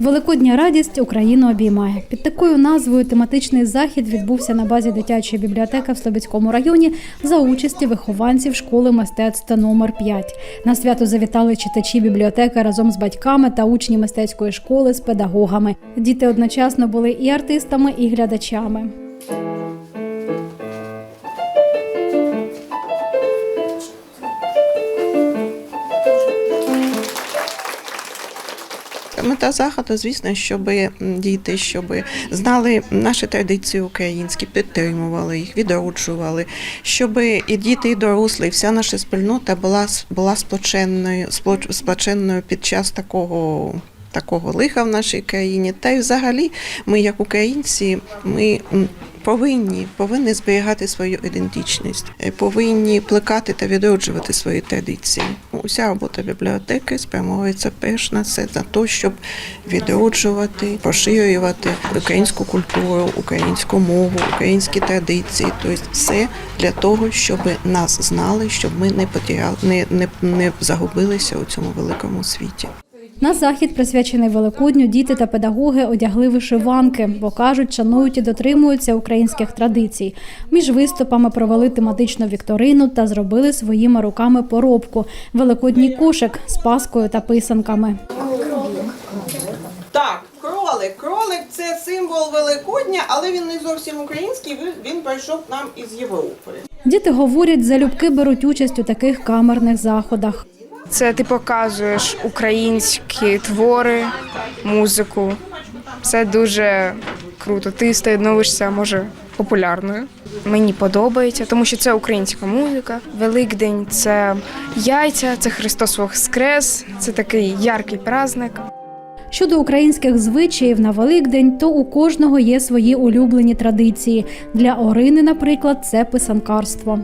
Великодня радість Україну обіймає. Під такою назвою тематичний захід відбувся на базі дитячої бібліотеки в Слобідському районі за участі вихованців школи мистецтва номер 5 На свято завітали читачі бібліотеки разом з батьками та учні мистецької школи з педагогами. Діти одночасно були і артистами, і глядачами. Мета заходу, звісно, щоб діти, щоб знали наші традиції українські, підтримували їх, відроджували, щоб і діти, і дорослі, і вся наша спільнота була була сплоченною, сплоч- сплоченою під час такого. Такого лиха в нашій країні, та й взагалі ми, як українці, ми повинні повинні зберігати свою ідентичність, повинні плекати та відроджувати свої традиції. Уся робота бібліотеки спрямовується перш на це за те, щоб відроджувати, поширювати українську культуру, українську мову, українські традиції. Тобто все для того, щоб нас знали, щоб ми не потеряли, не, не, не загубилися у цьому великому світі. На захід, присвячений Великодню, діти та педагоги одягли вишиванки, бо кажуть, шанують і дотримуються українських традицій. Між виступами провели тематичну вікторину та зробили своїми руками поробку великодній кошик з паскою та писанками. Так, кролик. Кролик це символ Великодня, але він не зовсім український. Він- прийшов нам із Європи. Діти говорять, залюбки беруть участь у таких камерних заходах. Це ти показуєш українські твори, музику. Це дуже круто. Ти становишся, може, популярною. Мені подобається, тому що це українська музика. Великдень це яйця, це Христос Воскрес, це такий яркий праздник. Щодо українських звичаїв на Великдень, то у кожного є свої улюблені традиції. Для Орини, наприклад, це писанкарство.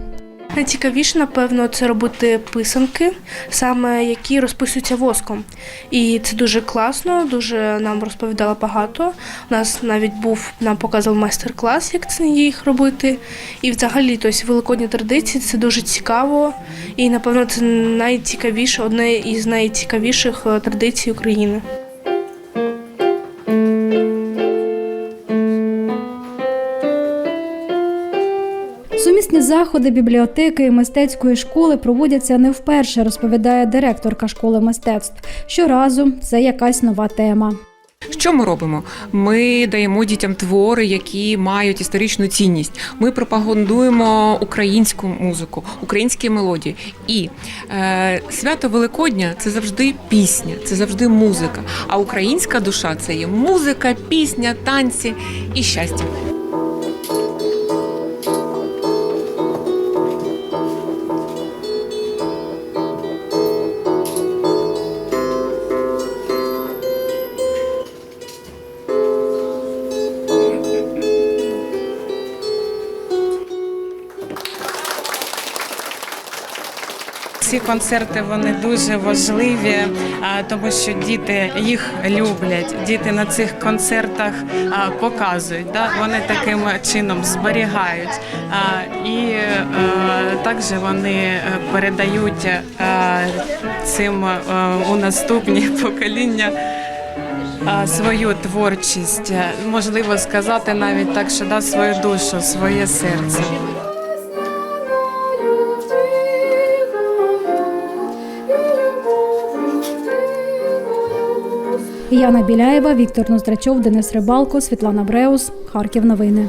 Найцікавіше, напевно, це робити писанки, саме які розписуються воском. І це дуже класно, дуже нам розповідало багато. У нас навіть був нам показав майстер-клас, як це їх робити. І взагалі, тобто, великодні традиції це дуже цікаво. І напевно це найцікавіше, одне із найцікавіших е, традицій України. Заходи бібліотеки і мистецької школи проводяться не вперше, розповідає директорка школи мистецтв. Щоразу це якась нова тема. Що ми робимо? Ми даємо дітям твори, які мають історичну цінність. Ми пропагандуємо українську музику, українські мелодії. І е, свято Великодня це завжди пісня, це завжди музика. А українська душа це є музика, пісня, танці і щастя. Ці концерти вони дуже важливі, тому що діти їх люблять. Діти на цих концертах показують. Вони таким чином зберігають. І е, також вони е, передають е, цим у наступні покоління. Свою творчість можливо сказати навіть так, що да свою душу, своє серце. Яна Біляєва, Віктор Ноздрачов, Денис Рибалко, Світлана Бреус. Харків. Новини.